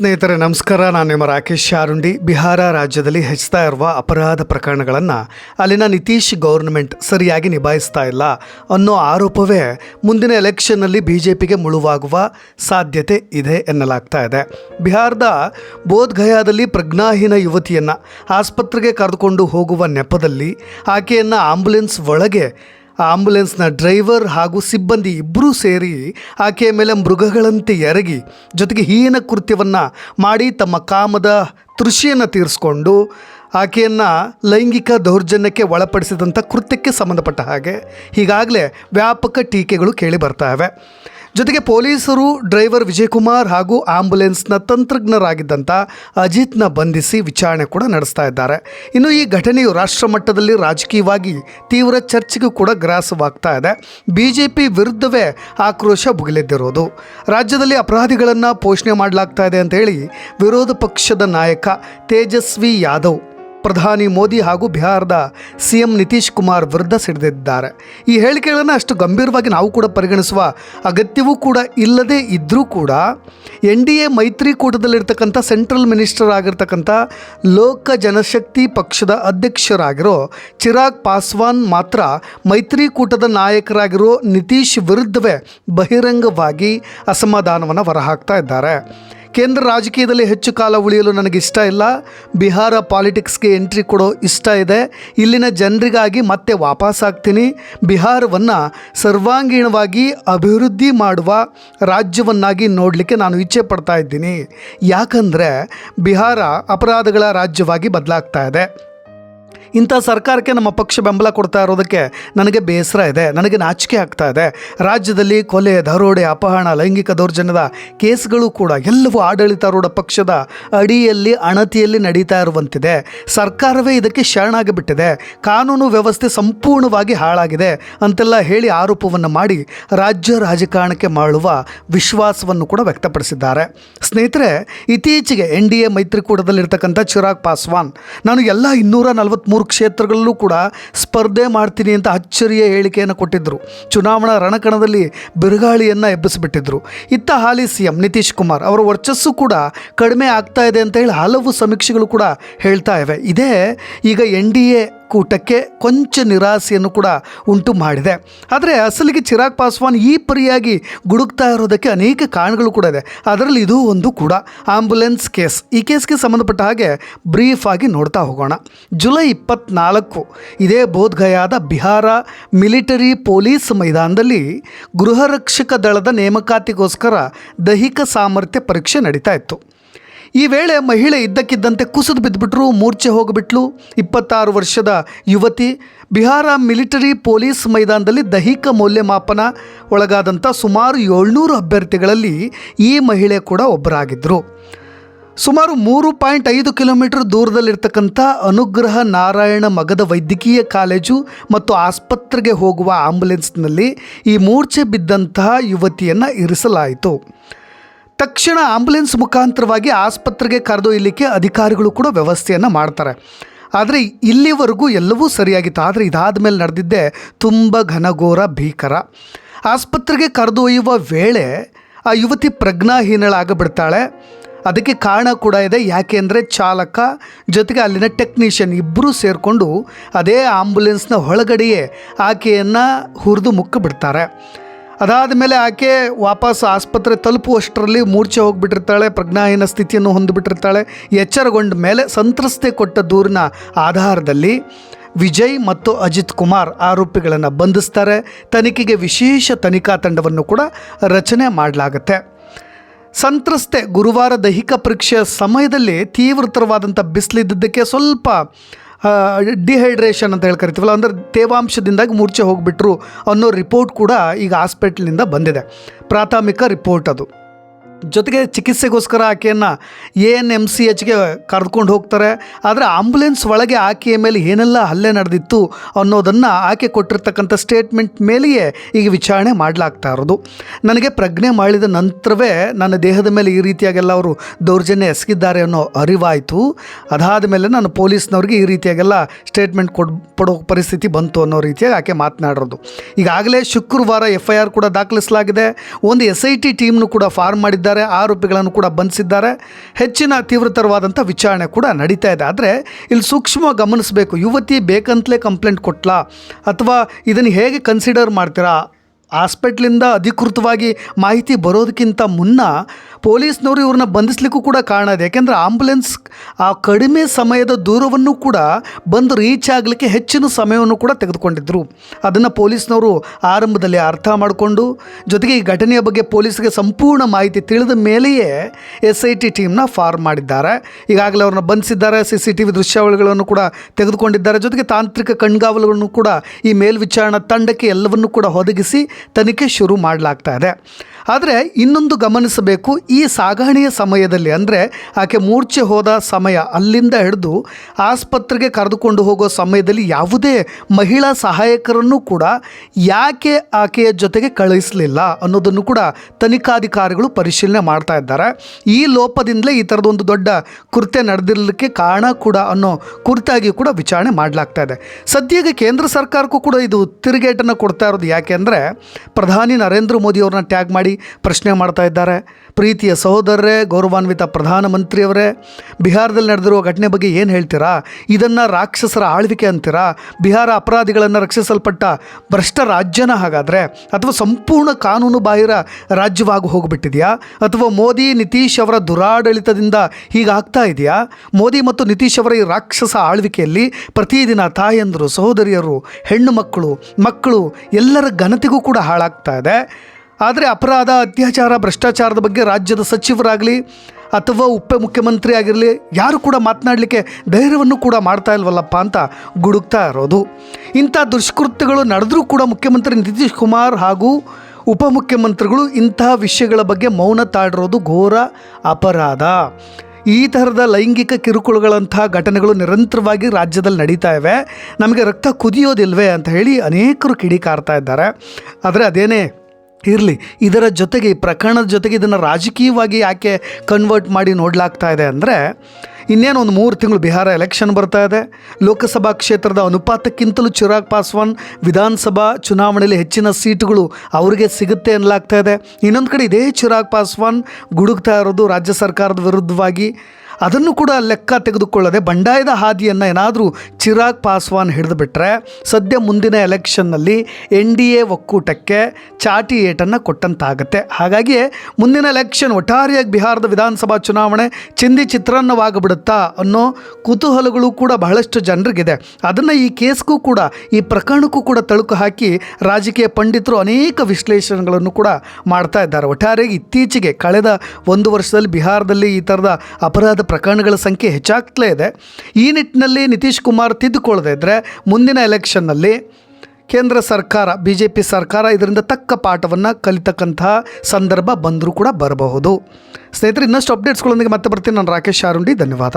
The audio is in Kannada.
ಸ್ನೇಹಿತರೆ, ನಮಸ್ಕಾರ. ನಾನು ನಿಮ್ಮ ರಾಕೇಶ್ ಶಾರುಂಡಿ. ಬಿಹಾರ ರಾಜ್ಯದಲ್ಲಿ ಹೆಚ್ಚುತ್ತಾ ಇರುವ ಅಪರಾಧ ಪ್ರಕರಣಗಳನ್ನು ಅಲ್ಲಿನ ನಿತೀಶ್ ಗೌರ್ಮೆಂಟ್ ಸರಿಯಾಗಿ ನಿಭಾಯಿಸ್ತಾ ಇಲ್ಲ ಅನ್ನೋ ಆರೋಪವೇ ಮುಂದಿನ ಎಲೆಕ್ಷನ್ನಲ್ಲಿ ಬಿ ಜೆ ಪಿಗೆ ಮುಳುವಾಗುವ ಸಾಧ್ಯತೆ ಇದೆ ಎನ್ನಲಾಗ್ತಾ ಇದೆ. ಬಿಹಾರದ ಬೋಧ್ಗಯಾದಲ್ಲಿ ಪ್ರಜ್ಞಾಹೀನ ಯುವತಿಯನ್ನು ಆಸ್ಪತ್ರೆಗೆ ಕರೆದುಕೊಂಡು ಹೋಗುವ ನೆಪದಲ್ಲಿ ಆಕೆಯನ್ನು ಆಂಬುಲೆನ್ಸ್ ಒಳಗೆ ಆ ಆಂಬುಲೆನ್ಸ್ನ ಡ್ರೈವರ್ ಹಾಗೂ ಸಿಬ್ಬಂದಿ ಇಬ್ಬರೂ ಸೇರಿ ಆಕೆಯ ಮೇಲೆ ಮೃಗಗಳಂತೆ ಎರಗಿ, ಜೊತೆಗೆ ಹೀನ ಕೃತ್ಯವನ್ನು ಮಾಡಿ ತಮ್ಮ ಕಾಮದ ತೃಷಿಯನ್ನು ತೀರಿಸ್ಕೊಂಡು ಆಕೆಯನ್ನು ಲೈಂಗಿಕ ದೌರ್ಜನ್ಯಕ್ಕೆ ಒಳಪಡಿಸಿದಂಥ ಕೃತ್ಯಕ್ಕೆ ಸಂಬಂಧಪಟ್ಟ ಹಾಗೆ. ಹೀಗಾಗಲೇ ವ್ಯಾಪಕ ಟೀಕೆಗಳು ಕೇಳಿ ಬರ್ತಾ ಇವೆ. ಜೊತೆಗೆ ಪೊಲೀಸರು ಡ್ರೈವರ್ ವಿಜಯಕುಮಾರ್ ಹಾಗೂ ಆಂಬುಲೆನ್ಸ್ನ ತಂತ್ರಜ್ಞರಾಗಿದ್ದಂಥ ಅಜಿತ್ನ ಬಂಧಿಸಿ ವಿಚಾರಣೆ ಕೂಡ ನಡೆಸ್ತಾ ಇದ್ದಾರೆ. ಇನ್ನು ಈ ಘಟನೆಯು ರಾಷ್ಟ್ರ ಮಟ್ಟದಲ್ಲಿ ರಾಜಕೀಯವಾಗಿ ತೀವ್ರ ಚರ್ಚೆಗೂ ಕೂಡ ಗ್ರಾಸವಾಗ್ತಾ ಇದೆ. ಬಿ ಜೆ ಪಿ ವಿರುದ್ಧವೇ ಆಕ್ರೋಶ ಭುಗಿಲೆದ್ದಿರೋದು. ರಾಜ್ಯದಲ್ಲಿ ಅಪರಾಧಿಗಳನ್ನು ಪೋಷಣೆ ಮಾಡಲಾಗ್ತಾ ಇದೆ ಅಂತ ಹೇಳಿ ವಿರೋಧ ಪಕ್ಷದ ನಾಯಕ ತೇಜಸ್ವಿ ಯಾದವ್ ಪ್ರಧಾನಿ ಮೋದಿ ಹಾಗೂ ಬಿಹಾರದ ಸಿ ಎಂ ನಿತೀಶ್ ಕುಮಾರ್ ವಿರುದ್ಧ ಸಿಡಿದಿದ್ದಾರೆ. ಈ ಹೇಳಿಕೆಗಳನ್ನು ಅಷ್ಟು ಗಂಭೀರವಾಗಿ ನಾವು ಕೂಡ ಪರಿಗಣಿಸುವ ಅಗತ್ಯವೂ ಕೂಡ ಇಲ್ಲದೇ ಇದ್ದರೂ ಕೂಡ ಎನ್ ಡಿ ಎ ಮೈತ್ರಿಕೂಟದಲ್ಲಿರ್ತಕ್ಕಂಥ ಸೆಂಟ್ರಲ್ ಮಿನಿಸ್ಟರ್ ಆಗಿರ್ತಕ್ಕಂಥ ಲೋಕ ಜನಶಕ್ತಿ ಪಕ್ಷದ ಅಧ್ಯಕ್ಷರಾಗಿರೋ ಚಿರಾಗ್ ಪಾಸ್ವಾನ್ ಮಾತ್ರ ಮೈತ್ರಿಕೂಟದ ನಾಯಕರಾಗಿರೋ ನಿತೀಶ್ ವಿರುದ್ಧವೇ ಬಹಿರಂಗವಾಗಿ ಅಸಮಾಧಾನವನ್ನು ಹೊರಹಾಕ್ತಾ ಇದ್ದಾರೆ. ಕೇಂದ್ರ ರಾಜಕೀಯದಲ್ಲಿ ಹೆಚ್ಚು ಕಾಲ ಉಳಿಯಲು ನನಗೆ ಇಷ್ಟ ಇಲ್ಲ. ಬಿಹಾರ ಪಾಲಿಟಿಕ್ಸ್ಗೆ ಎಂಟ್ರಿ ಕೊಡೋ ಇಷ್ಟ ಇದೆ. ಇಲ್ಲಿನ ಜನರಿಗಾಗಿ ಮತ್ತೆ ವಾಪಸ್ ಆಗ್ತೀನಿ. ಬಿಹಾರವನ್ನು ಸರ್ವಾಂಗೀಣವಾಗಿ ಅಭಿವೃದ್ಧಿ ಮಾಡುವ ರಾಜ್ಯವನ್ನಾಗಿ ನೋಡಲಿಕ್ಕೆ ನಾನು ಇಚ್ಛೆ ಪಡ್ತಾ ಇದ್ದೀನಿ. ಯಾಕಂದರೆ ಬಿಹಾರ ಅಪರಾಧಗಳ ರಾಜ್ಯವಾಗಿ ಬದಲಾಗ್ತಾ ಇದೆ. ಇಂಥ ಸರ್ಕಾರಕ್ಕೆ ನಮ್ಮ ಪಕ್ಷ ಬೆಂಬಲ ಕೊಡ್ತಾ ಇರೋದಕ್ಕೆ ನನಗೆ ಬೇಸರ ಇದೆ, ನನಗೆ ನಾಚಿಕೆ ಆಗ್ತಾ ಇದೆ. ರಾಜ್ಯದಲ್ಲಿ ಕೊಲೆ, ದರೋಡೆ, ಅಪಹರಣ, ಲೈಂಗಿಕ ದೌರ್ಜನ್ಯದ ಕೇಸ್ಗಳು ಕೂಡ ಎಲ್ಲವೂ ಆಡಳಿತಾರೂಢ ಪಕ್ಷದ ಅಡಿಯಲ್ಲಿ, ಅಣತಿಯಲ್ಲಿ ನಡೀತಾ ಇರುವಂತಿದೆ. ಸರ್ಕಾರವೇ ಇದಕ್ಕೆ ಶರಣಾಗಿಬಿಟ್ಟಿದೆ. ಕಾನೂನು ವ್ಯವಸ್ಥೆ ಸಂಪೂರ್ಣವಾಗಿ ಹಾಳಾಗಿದೆ ಅಂತೆಲ್ಲ ಹೇಳಿ ಆರೋಪವನ್ನು ಮಾಡಿ ರಾಜ್ಯ ರಾಜಕಾರಣಕ್ಕೆ ಮಾಡುವ ವಿಶ್ವಾಸವನ್ನು ಕೂಡ ವ್ಯಕ್ತಪಡಿಸಿದ್ದಾರೆ. ಸ್ನೇಹಿತರೆ, ಇತ್ತೀಚೆಗೆ ಎನ್ ಡಿ ಎ ಮೈತ್ರಿಕೂಟದಲ್ಲಿರ್ತಕ್ಕಂಥ ಚಿರಾಗ್ ಪಾಸ್ವಾನ್, ನಾನು ಎಲ್ಲ ಇನ್ನೂರ ನಲವತ್ತ್ಮೂರು ಕ್ಷೇತ್ರಗಳಲ್ಲೂ ಕೂಡ ಸ್ಪರ್ಧೆ ಮಾಡ್ತೀನಿ ಅಂತ ಅಚ್ಚರಿಯ ಹೇಳಿಕೆಯನ್ನು ಕೊಟ್ಟಿದ್ದರು ಚುನಾವಣಾ ರಣಕಣದಲ್ಲಿ ಬಿರುಗಾಳಿಯನ್ನು ಎಬ್ಬಿಸಿಬಿಟ್ಟಿದ್ರು. ಇತ್ತ ಹಾಲಿ ಸಿ ಎಂ ನಿತೀಶ್ ಕುಮಾರ್ ಅವರ ವರ್ಚಸ್ಸು ಕೂಡ ಕಡಿಮೆ ಆಗ್ತಾ ಇದೆ ಅಂತ ಹೇಳಿ ಹಲವು ಸಮೀಕ್ಷೆಗಳು ಕೂಡ ಹೇಳ್ತಾ ಇವೆ. ಇದೇ ಈಗ ಎನ್ ಡಿ ಎ ಕೂಟಕ್ಕೆ ಕೊಂಚ ನಿರಾಸೆಯನ್ನು ಕೂಡ ಉಂಟು ಮಾಡಿದೆ. ಆದರೆ ಅಸಲಿಗೆ ಚಿರಾಗ್ ಪಾಸ್ವಾನ್ ಈ ಪರಿಯಾಗಿ ಗುಡುಕ್ತಾ ಇರೋದಕ್ಕೆ ಅನೇಕ ಕಾರಣಗಳು ಕೂಡ ಇದೆ. ಅದರಲ್ಲಿ ಇದು ಒಂದು ಕೂಡ. Ambulance case. ಈ ಕೇಸ್ಗೆ ಸಂಬಂಧಪಟ್ಟ ಹಾಗೆ ಬ್ರೀಫ್ ಆಗಿ ನೋಡ್ತಾ ಹೋಗೋಣ. ಜುಲೈ ಇಪ್ಪತ್ನಾಲ್ಕು, ಇದೇ ಬೋಧ್ಗಯಾದ ಬಿಹಾರ ಮಿಲಿಟರಿ ಪೊಲೀಸ್ ಮೈದಾನದಲ್ಲಿ ಗೃಹರಕ್ಷಕ ದಳದ ನೇಮಕಾತಿಗೋಸ್ಕರ ದೈಹಿಕ ಸಾಮರ್ಥ್ಯ ಪರೀಕ್ಷೆ ನಡೀತಾ ಇತ್ತು. ಈ ವೇಳೆ ಮಹಿಳೆ ಇದ್ದಕ್ಕಿದ್ದಂತೆ ಕುಸಿದು ಬಿದ್ದುಬಿಟ್ರು, ಮೂರ್ಛೆ ಹೋಗಿಬಿಟ್ಲು. ಇಪ್ಪತ್ತಾರು ವರ್ಷದ ಯುವತಿ, ಬಿಹಾರ ಮಿಲಿಟರಿ ಪೊಲೀಸ್ ಮೈದಾನದಲ್ಲಿ ದೈಹಿಕ ಮೌಲ್ಯಮಾಪನ ಒಳಗಾದಂಥ ಸುಮಾರು ಏಳ್ನೂರು ಅಭ್ಯರ್ಥಿಗಳಲ್ಲಿ ಈ ಮಹಿಳೆ ಕೂಡ ಒಬ್ಬರಾಗಿದ್ದರು ಸುಮಾರು ಮೂರು ಪಾಯಿಂಟ್ ಐದು ಕಿಲೋಮೀಟರ್ ದೂರದಲ್ಲಿರ್ತಕ್ಕಂಥ ಅನುಗ್ರಹ ನಾರಾಯಣ ಮಗದ ವೈದ್ಯಕೀಯ ಕಾಲೇಜು ಮತ್ತು ಆಸ್ಪತ್ರೆಗೆ ಹೋಗುವ ಆಂಬುಲೆನ್ಸ್ನಲ್ಲಿ ಈ ಮೂರ್ಛೆ ಬಿದ್ದಂತಹ ಯುವತಿಯನ್ನು ಇರಿಸಲಾಯಿತು. ತಕ್ಷಣ ಆಂಬುಲೆನ್ಸ್ ಮುಖಾಂತರವಾಗಿ ಆಸ್ಪತ್ರೆಗೆ ಕರೆದೊಯ್ಯಲಿಕ್ಕೆ ಅಧಿಕಾರಿಗಳು ಕೂಡ ವ್ಯವಸ್ಥೆಯನ್ನು ಮಾಡ್ತಾರೆ. ಆದರೆ ಇಲ್ಲಿವರೆಗೂ ಎಲ್ಲವೂ ಸರಿಯಾಗಿತ್ತು. ಆದರೆ ಇದಾದ ಮೇಲೆ ನಡೆದಿದ್ದೆ ತುಂಬ ಘನಘೋರ ಭೀಕರ. ಆಸ್ಪತ್ರೆಗೆ ಕರೆದೊಯ್ಯುವ ವೇಳೆ ಆ ಯುವತಿ ಪ್ರಜ್ಞಾಹೀನಳಾಗಬಿಡ್ತಾಳೆ. ಅದಕ್ಕೆ ಕಾರಣ ಕೂಡ ಇದೆ. ಯಾಕೆ ಅಂದರೆ ಚಾಲಕ ಜೊತೆಗೆ ಅಲ್ಲಿನ ಟೆಕ್ನಿಷಿಯನ್ ಇಬ್ಬರೂ ಸೇರಿಕೊಂಡು ಅದೇ ಆಂಬುಲೆನ್ಸ್ನ ಒಳಗಡೆಯೇ ಆಕೆಯನ್ನು ಹುರಿದು ಮುಕ್ಕ ಬಿಡ್ತಾರೆ ಅದಾದ ಮೇಲೆ ಆಕೆ ವಾಪಸ್ ಆಸ್ಪತ್ರೆ ತಲುಪುವಷ್ಟರಲ್ಲಿ ಮೂರ್ಛೆ ಹೋಗಿಬಿಟ್ಟಿರ್ತಾಳೆ, ಪ್ರಜ್ಞಾಹೀನ ಸ್ಥಿತಿಯನ್ನು ಹೊಂದಿಬಿಟ್ಟಿರ್ತಾಳೆ. ಎಚ್ಚರಗೊಂಡ ಮೇಲೆ ಸಂತ್ರಸ್ತೆ ಕೊಟ್ಟ ದೂರಿನ ಆಧಾರದಲ್ಲಿ ವಿಜಯ್ ಮತ್ತು ಅಜಿತ್ ಕುಮಾರ್ ಆರೋಪಿಗಳನ್ನು ಬಂಧಿಸ್ತಾರೆ. ತನಿಖೆಗೆ ವಿಶೇಷ ತನಿಖಾ ತಂಡವನ್ನು ಕೂಡ ರಚನೆ ಮಾಡಲಾಗುತ್ತೆ. ಸಂತ್ರಸ್ತೆ ಗುರುವಾರ ದೈಹಿಕ ಪರೀಕ್ಷೆಯ ಸಮಯದಲ್ಲಿ ತೀವ್ರತರವಾದಂಥ ಬಿಸಿಲಿದ್ದಕ್ಕೆ ಸ್ವಲ್ಪ ಡಿಹೈಡ್ರೇಷನ್ ಅಂತ ಹೇಳಿ ಕರಿತೀವಲ್ಲ, ಅಂದರೆ ತೇವಾಂಶದಿಂದಾಗಿ ಮೂರ್ಛೆ ಹೋಗಿಬಿಟ್ರು ಅನ್ನೋ ರಿಪೋರ್ಟ್ ಕೂಡ ಈಗ ಹಾಸ್ಪಿಟ್ಲಿಂದ ಬಂದಿದೆ. ಪ್ರಾಥಮಿಕ ರಿಪೋರ್ಟ್ ಅದು. ಜೊತೆಗೆ ಚಿಕಿತ್ಸೆಗೋಸ್ಕರ ಆಕೆಯನ್ನು ಎ ಎನ್ ಎಂ ಸಿ ಎಚ್ಗೆ ಕರೆದುಕೊಂಡು ಹೋಗ್ತಾರೆ. ಆದರೆ ಆಂಬುಲೆನ್ಸ್ ಒಳಗೆ ಆಕೆಯ ಮೇಲೆ ಏನೆಲ್ಲ ಹಲ್ಲೆ ನಡೆದಿತ್ತು ಅನ್ನೋದನ್ನು ಆಕೆ ಕೊಟ್ಟಿರ್ತಕ್ಕಂಥ ಸ್ಟೇಟ್ಮೆಂಟ್ ಮೇಲೆಯೇ ಈಗ ವಿಚಾರಣೆ ಮಾಡಲಾಗ್ತಾ ಇರೋದು. ನನಗೆ ಪ್ರಜ್ಞೆ ಮಾಡಿದ ನಂತರವೇ ನನ್ನ ದೇಹದ ಮೇಲೆ ಈ ರೀತಿಯಾಗೆಲ್ಲ ಅವರು ದೌರ್ಜನ್ಯ ಎಸಗಿದ್ದಾರೆ ಅನ್ನೋ ಅರಿವಾಯಿತು. ಅದಾದ ಮೇಲೆ ನಾನು ಪೊಲೀಸ್ನವ್ರಿಗೆ ಈ ರೀತಿಯಾಗೆಲ್ಲ ಸ್ಟೇಟ್ಮೆಂಟ್ ಕೊಡ್ ಪಡೋ ಪರಿಸ್ಥಿತಿ ಬಂತು ಅನ್ನೋ ರೀತಿಯಾಗಿ ಆಕೆ ಮಾತನಾಡಿರೋದು. ಈಗಾಗಲೇ ಶುಕ್ರವಾರ ಎಫ್ ಐ ಆರ್ ಕೂಡ ದಾಖಲಿಸಲಾಗಿದೆ. ಒಂದು ಎಸ್ ಐ ಟಿ ಟೀಮ್ನು ಕೂಡ ಫಾರ್ಮ್ ಮಾಡಿದ್ದಾರೆ. ಮಾಡಿದ್ದಾರೆ ಆರೋಪಿಗಳನ್ನು ಕೂಡ ಬಂಧಿಸಿದ್ದಾರೆ. ಹೆಚ್ಚಿನ ತೀವ್ರತರವಾದಂಥ ವಿಚಾರಣೆ ಕೂಡ ನಡೀತಾ ಇದೆ. ಆದರೆ ಇಲ್ಲಿ ಸೂಕ್ಷ್ಮ ಗಮನಿಸಬೇಕು, ಯುವತಿ ಬೇಕಂತಲೇ ಕಂಪ್ಲೇಂಟ್ ಕೊಟ್ಲಾ? ಅಥವಾ ಇದನ್ನು ಹೇಗೆ ಕನ್ಸಿಡರ್ ಮಾಡ್ತೀರಾ? ಹಾಸ್ಪಿಟ್ಲಿಂದ ಅಧಿಕೃತವಾಗಿ ಮಾಹಿತಿ ಬರೋದಕ್ಕಿಂತ ಮುನ್ನ ಪೊಲೀಸ್ನವರು ಇವ್ರನ್ನ ಬಂಧಿಸ್ಲಿಕ್ಕೂ ಕೂಡ ಕಾರಣ ಇದೆ. ಯಾಕೆಂದರೆ ಆಂಬುಲೆನ್ಸ್ ಆ ಕಡಿಮೆ ಸಮಯದ ದೂರವನ್ನು ಕೂಡ ಬಂದು ರೀಚ್ ಆಗಲಿಕ್ಕೆ ಹೆಚ್ಚಿನ ಸಮಯವನ್ನು ಕೂಡ ತೆಗೆದುಕೊಂಡಿದ್ದರು ಅದನ್ನು ಪೊಲೀಸ್ನವರು ಆರಂಭದಲ್ಲಿ ಅರ್ಥ ಮಾಡಿಕೊಂಡು, ಜೊತೆಗೆ ಈ ಘಟನೆಯ ಬಗ್ಗೆ ಪೊಲೀಸ್ಗೆ ಸಂಪೂರ್ಣ ಮಾಹಿತಿ ತಿಳಿದ ಮೇಲೆಯೇ ಎಸ್ ಐ ಟಿ ಟೀಮ್ನ ಫಾರ್ಮ್ ಮಾಡಿದ್ದಾರೆ. ಈಗಾಗಲೇ ಅವ್ರನ್ನ ಬಂಧಿಸಿದ್ದಾರೆ ಸಿ ಸಿ ಟಿ ವಿ ದೃಶ್ಯಾವಳಿಗಳನ್ನು ಕೂಡ ತೆಗೆದುಕೊಂಡಿದ್ದಾರೆ. ಜೊತೆಗೆ ತಾಂತ್ರಿಕ ಕಣ್ಗಾವಲುಗಳನ್ನು ಕೂಡ ಈ ಮೇಲ್ವಿಚಾರಣಾ ತಂಡಕ್ಕೆ ಎಲ್ಲವನ್ನು ಕೂಡ ಒದಗಿಸಿ ತನಿಖೆ ಶುರು ಮಾಡಲಾಗ್ತಾ ಇದೆ. ಆದರೆ ಇನ್ನೊಂದು ಗಮನಿಸಬೇಕು, ಈ ಸಾಗಣೆಯ ಸಮಯದಲ್ಲಿ ಅಂದರೆ ಆಕೆ ಮೂರ್ಛೆ ಹೋದ ಸಮಯ, ಅಲ್ಲಿಂದ ಹಿಡಿದು ಆಸ್ಪತ್ರೆಗೆ ಕರೆದುಕೊಂಡು ಹೋಗೋ ಸಮಯದಲ್ಲಿ ಯಾವುದೇ ಮಹಿಳಾ ಸಹಾಯಕರನ್ನು ಕೂಡ ಯಾಕೆ ಆಕೆಯ ಜೊತೆಗೆ ಕಳುಹಿಸಲಿಲ್ಲ ಅನ್ನೋದನ್ನು ಕೂಡ ತನಿಖಾಧಿಕಾರಿಗಳು ಪರಿಶೀಲನೆ ಮಾಡ್ತಾ ಇದ್ದಾರೆ. ಈ ಲೋಪದಿಂದಲೇ ಈ ಥರದ ಒಂದು ದೊಡ್ಡ ಕೃತ್ಯ ನಡೆದಿರಲಿಕ್ಕೆ ಕಾರಣ ಕೂಡ ಅನ್ನೋ ಕುರಿತಾಗಿ ಕೂಡ ವಿಚಾರಣೆ ಮಾಡಲಾಗ್ತಾ ಇದೆ. ಸದ್ಯಕ್ಕೆ ಕೇಂದ್ರ ಸರ್ಕಾರಕ್ಕೂ ಕೂಡ ಇದು ತಿರುಗೇಟನ್ನು ಕೊಡ್ತಾ ಇರೋದು ಯಾಕೆ ಅಂದರೆ ಪ್ರಧಾನಿ ನರೇಂದ್ರ ಮೋದಿಯವ್ರನ್ನ ಟ್ಯಾಗ್ ಮಾಡಿ ಪ್ರಶ್ನೆ ಮಾಡ್ತಾ ಇದ್ದಾರೆ. ಪ್ರೀತಿಯ ಸಹೋದರರೇ, ಗೌರವಾನ್ವಿತ ಪ್ರಧಾನಮಂತ್ರಿಯವರೇ, ಬಿಹಾರದಲ್ಲಿ ನಡೆದಿರುವ ಘಟನೆ ಬಗ್ಗೆ ಏನು ಹೇಳ್ತೀರಾ? ಇದನ್ನು ರಾಕ್ಷಸರ ಆಳ್ವಿಕೆ ಅಂತೀರಾ? ಬಿಹಾರ ಅಪರಾಧಿಗಳನ್ನು ರಕ್ಷಿಸಲ್ಪಟ್ಟ ಭ್ರಷ್ಟ ರಾಜ್ಯನ ಹಾಗಾದರೆ, ಅಥವಾ ಸಂಪೂರ್ಣ ಕಾನೂನು ಬಾಹಿರ ರಾಜ್ಯವಾಗಿ ಹೋಗಿಬಿಟ್ಟಿದೆಯಾ? ಅಥವಾ ಮೋದಿ, ನಿತೀಶ್ ಅವರ ದುರಾಡಳಿತದಿಂದ ಹೀಗಾಗ್ತಾ ಇದೆಯಾ? ಮೋದಿ ಮತ್ತು ನಿತೀಶ್ ಅವರ ಈ ರಾಕ್ಷಸ ಆಳ್ವಿಕೆಯಲ್ಲಿ ಪ್ರತಿದಿನ ತಾಯಂದರು, ಸಹೋದರಿಯರು, ಹೆಣ್ಣು ಮಕ್ಕಳು ಮಕ್ಕಳು ಎಲ್ಲರ ಘನತೆಗೂ ಕೂಡ ಹಾಳಾಗ್ತಾ ಇದೆ. ಆದರೆ ಅಪರಾಧ, ಅತ್ಯಾಚಾರ, ಭ್ರಷ್ಟಾಚಾರದ ಬಗ್ಗೆ ರಾಜ್ಯದ ಸಚಿವರಾಗಲಿ ಅಥವಾ ಉಪ ಮುಖ್ಯಮಂತ್ರಿ ಆಗಿರಲಿ, ಯಾರು ಕೂಡ ಮಾತನಾಡಲಿಕ್ಕೆ ಧೈರ್ಯವನ್ನು ಕೂಡ ಮಾಡ್ತಾ ಇಲ್ವಲ್ಲಪ್ಪ ಅಂತ ಗುಡುಕ್ತಾ ಇರೋದು. ಇಂಥ ದುಷ್ಕೃತ್ಯಗಳು ನಡೆದರೂ ಕೂಡ ಮುಖ್ಯಮಂತ್ರಿ ನಿತೀಶ್ ಕುಮಾರ್ ಹಾಗೂ ಉಪಮುಖ್ಯಮಂತ್ರಿಗಳು ಇಂತಹ ವಿಷಯಗಳ ಬಗ್ಗೆ ಮೌನ ತಾಡಿರೋದು ಘೋರ ಅಪರಾಧ. ಈ ಥರದ ಲೈಂಗಿಕ ಕಿರುಕುಳಗಳಂತಹ ಘಟನೆಗಳು ನಿರಂತರವಾಗಿ ರಾಜ್ಯದಲ್ಲಿ ನಡೀತಾ ಇವೆ. ನಮಗೆ ರಕ್ತ ಕುದಿಯೋದಿಲ್ವೇ ಅಂತ ಹೇಳಿ ಅನೇಕರು ಕಿಡಿಕಾರ್ತಾ ಇದ್ದಾರೆ. ಆದರೆ ಅದೇನೇ ಇರಲಿ, ಇದರ ಜೊತೆಗೆ, ಈ ಪ್ರಕರಣದ ಜೊತೆಗೆ ಇದನ್ನು ರಾಜಕೀಯವಾಗಿ ಯಾಕೆ ಕನ್ವರ್ಟ್ ಮಾಡಿ ನೋಡಲಾಗ್ತಾ ಇದೆ ಅಂದರೆ, ಇನ್ನೇನು ಒಂದು ಮೂರು ತಿಂಗಳು ಬಿಹಾರ ಎಲೆಕ್ಷನ್ ಬರ್ತಾ ಇದೆ. ಲೋಕಸಭಾ ಕ್ಷೇತ್ರದ ಅನುಪಾತಕ್ಕಿಂತಲೂ ಚಿರಾಗ್ ಪಾಸ್ವಾನ್ ವಿಧಾನಸಭಾ ಚುನಾವಣೆಯಲ್ಲಿ ಹೆಚ್ಚಿನ ಸೀಟುಗಳು ಅವರಿಗೆ ಸಿಗುತ್ತೆ ಅನ್ನಲಾಗ್ತಾ ಇದೆ. ಇನ್ನೊಂದು ಕಡೆ ಇದೇ ಚಿರಾಗ್ ಪಾಸ್ವಾನ್ ಗುಡುಗ್ತಾ ಇರೋದು ರಾಜ್ಯ ಸರ್ಕಾರದ ವಿರುದ್ಧವಾಗಿ. ಅದನ್ನು ಕೂಡ ಲೆಕ್ಕ ತೆಗೆದುಕೊಳ್ಳದೆ ಬಂಡಾಯದ ಹಾದಿಯನ್ನು ಏನಾದರೂ ಚಿರಾಗ್ ಪಾಸ್ವಾನ್ ಹಿಡಿದು ಬಿಟ್ಟರೆ ಸದ್ಯ ಮುಂದಿನ ಎಲೆಕ್ಷನ್ನಲ್ಲಿ ಎನ್ ಡಿ ಎ ಒಕ್ಕೂಟಕ್ಕೆ ಚಾಟಿ ಏಟನ್ನು ಕೊಟ್ಟಂತಾಗುತ್ತೆ. ಹಾಗಾಗಿ ಮುಂದಿನ ಎಲೆಕ್ಷನ್ ಒಟ್ಟಾರೆಯಾಗಿ ಬಿಹಾರದ ವಿಧಾನಸಭಾ ಚುನಾವಣೆ ಚಿಂದಿ ಚಿತ್ರಾನ್ನವಾಗ್ಬಿಡುತ್ತಾ ಅನ್ನೋ ಕುತೂಹಲಗಳು ಕೂಡ ಬಹಳಷ್ಟು ಜನರಿಗಿದೆ. ಅದನ್ನು ಈ ಕೇಸ್ಗೂ ಕೂಡ, ಈ ಪ್ರಕರಣಕ್ಕೂ ಕೂಡ ತಳುಕು ಹಾಕಿ ರಾಜಕೀಯ ಪಂಡಿತರು ಅನೇಕ ವಿಶ್ಲೇಷಣೆಗಳನ್ನು ಕೂಡ ಮಾಡ್ತಾ ಇದ್ದಾರೆ. ಒಟ್ಟಾರೆಯಾಗಿ ಇತ್ತೀಚೆಗೆ ಕಳೆದ ಒಂದು ವರ್ಷದಲ್ಲಿ ಬಿಹಾರದಲ್ಲಿ ಈ ಥರದ ಅಪರಾಧ ಪ್ರಕರಣಗಳ ಸಂಖ್ಯೆ ಹೆಚ್ಚಾಗ್ತಲೇ ಇದೆ. ಈ ನಿಟ್ಟಿನಲ್ಲಿ ನಿತೀಶ್ ಕುಮಾರ್ ತಿದ್ದುಕೊಳ್ಳದೆ ಇದ್ದರೆ ಮುಂದಿನ ಎಲೆಕ್ಷನ್ನಲ್ಲಿ ಕೇಂದ್ರ ಸರ್ಕಾರ ಬಿ ಜೆ ಪಿ ಸರ್ಕಾರ ಇದರಿಂದ ತಕ್ಕ ಪಾಠವನ್ನು ಕಲಿತಕ್ಕಂತಹ ಸಂದರ್ಭ ಬಂದರೂ ಕೂಡ ಬರಬಹುದು. ಸ್ನೇಹಿತರೆ, ಇನ್ನಷ್ಟು ಅಪ್ಡೇಟ್ಸ್ಗಳೊಂದಿಗೆ ಮತ್ತೆ ಬರ್ತೀನಿ. ನಾನು ರಾಕೇಶ್ ಶಾರುಂಡಿ ಧನ್ಯವಾದ.